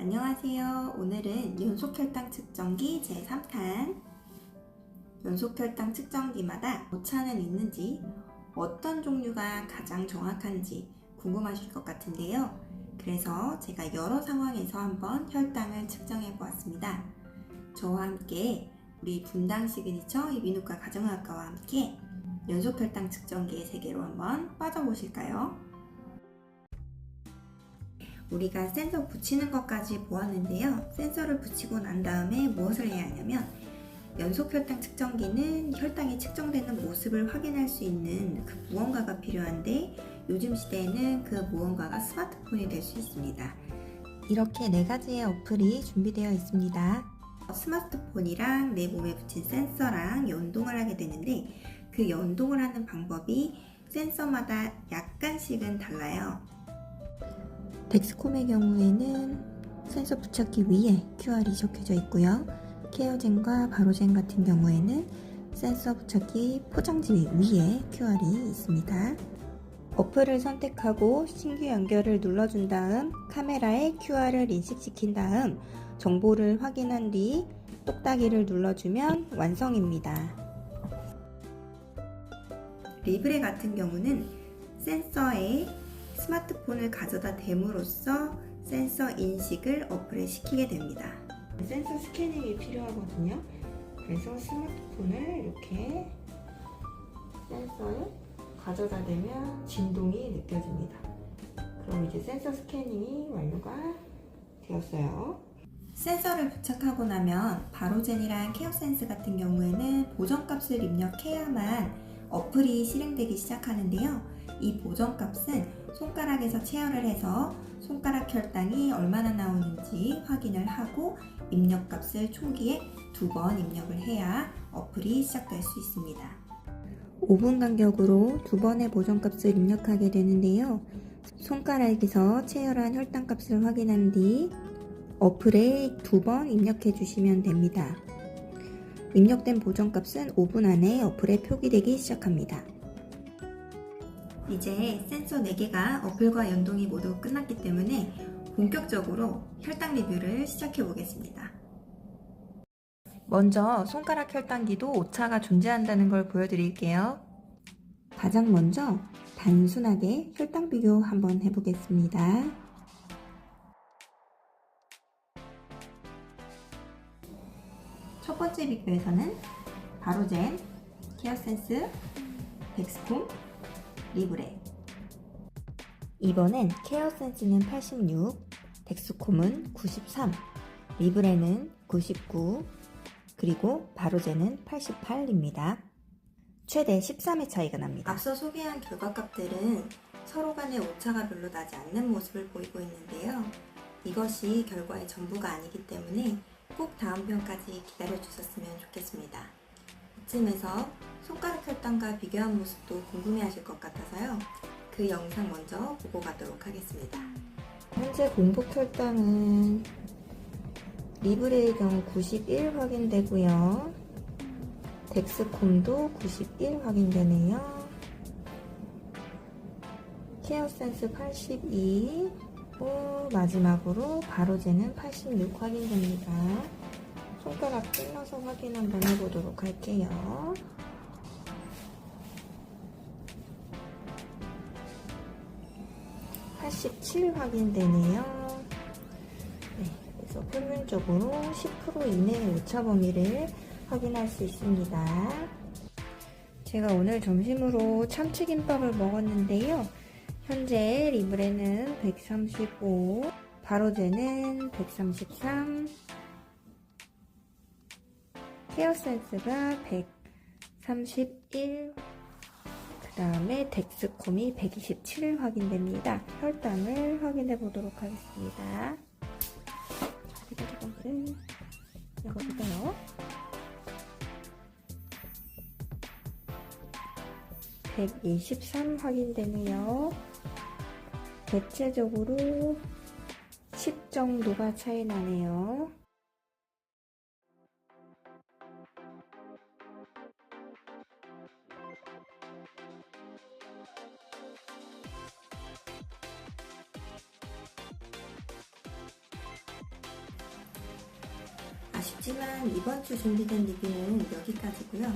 안녕하세요. 오늘은 연속혈당 측정기 제3탄 연속혈당 측정기마다 오차는 있는지 어떤 종류가 가장 정확한지 궁금하실 것 같은데요. 그래서 제가 여러 상황에서 한번 혈당을 측정해 보았습니다. 저와 함께 우리 분당 시그니처 이비인후과 가정의학과와 함께 연속혈당 측정기의 세계로 한번 빠져보실까요? 우리가 센서 붙이는 것까지 보았는데요. 센서를 붙이고 난 다음에 무엇을 해야 하냐면 연속 혈당 측정기는 혈당이 측정되는 모습을 확인할 수 있는 그 무언가가 필요한데 요즘 시대에는 그 무언가가 스마트폰이 될 수 있습니다. 이렇게 네 가지의 어플이 준비되어 있습니다. 스마트폰이랑 내 몸에 붙인 센서랑 연동을 하게 되는데 그 연동을 하는 방법이 센서마다 약간씩은 달라요. 덱스콤의 경우에는 센서 부착기 위에 QR이 적혀져 있고요. 케어젠과 바로젠 같은 경우에는 센서 부착기 포장지 위에 QR이 있습니다. 어플을 선택하고 신규 연결을 눌러준 다음 카메라에 QR을 인식시킨 다음 정보를 확인한 뒤 똑딱이를 눌러주면 완성입니다. 리브레 같은 경우는 센서에 스마트폰을 가져다 댐으로써 센서 인식을 어플에 시키게 됩니다. 센서 스캐닝이 필요하거든요. 그래서 스마트폰을 이렇게 센서에 가져다 대면 진동이 느껴집니다. 그럼 이제 센서 스캐닝이 완료가 되었어요. 센서를 부착하고 나면 바로젠이랑 케어센스 같은 경우에는 보정값을 입력해야만 어플이 실행되기 시작하는데요. 이 보정값은 손가락에서 체열을 해서 손가락 혈당이 얼마나 나오는지 확인을 하고 입력값을 초기에 두 번 입력을 해야 어플이 시작될 수 있습니다. 5분 간격으로 두 번의 보정값을 입력하게 되는데요. 손가락에서 체열한 혈당값을 확인한 뒤 어플에 두 번 입력해 주시면 됩니다. 입력된 보정값은 5분 안에 어플에 표기되기 시작합니다. 이제 센서 4개가 어플과 연동이 모두 끝났기 때문에 본격적으로 혈당 리뷰를 시작해 보겠습니다. 먼저 손가락 혈당기도 오차가 존재한다는 걸 보여드릴게요. 가장 먼저 단순하게 혈당 비교 한번 해보겠습니다. 첫 번째 비교에서는 바로젠, 케어센스, 덱스콤, 리브레 이번엔 케어센스는 86, 덱스콤은 93, 리브레는 99, 그리고 바로제는 88입니다. 최대 13의 차이가 납니다. 앞서 소개한 결과값들은 서로 간의 오차가 별로 나지 않는 모습을 보이고 있는데요. 이것이 결과의 전부가 아니기 때문에 꼭 다음 편까지 기다려 주셨으면 좋겠습니다. 이쯤에서 손가락 혈당과 비교한 모습도 궁금해 하실 것 같아서요. 그 영상 먼저 보고 가도록 하겠습니다. 현재 공복 혈당은 리브레의 경우 91 확인되고요. 덱스콤도 91 확인되네요. 케어센스 82, 또 마지막으로 바로제는 86 확인됩니다. 손가락 찔러서 확인 한번 해보도록 할게요. (87) 확인되네요. 네, 그래서 평균적으로 (10% 이내의 오차 범위를 확인할 수 있습니다. 제가 오늘 점심으로 참치김밥을 먹었는데요. 현재 리브레는 135, 바로제는 133, 케어센스가 131, 그 다음에 덱스콤이 127 확인됩니다. 혈당을 확인해 보도록 하겠습니다. 이거를 열어볼까요? 123 확인되네요. 대체적으로 10 정도가 차이 나네요. 아쉽지만 이번 주 준비된 리뷰는 여기까지고요.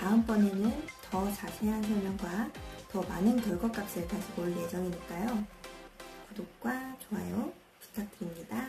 다음번에는 더 자세한 설명과 더 많은 결과값을 가지고 올 예정이니까요. 구독과 좋아요 부탁드립니다.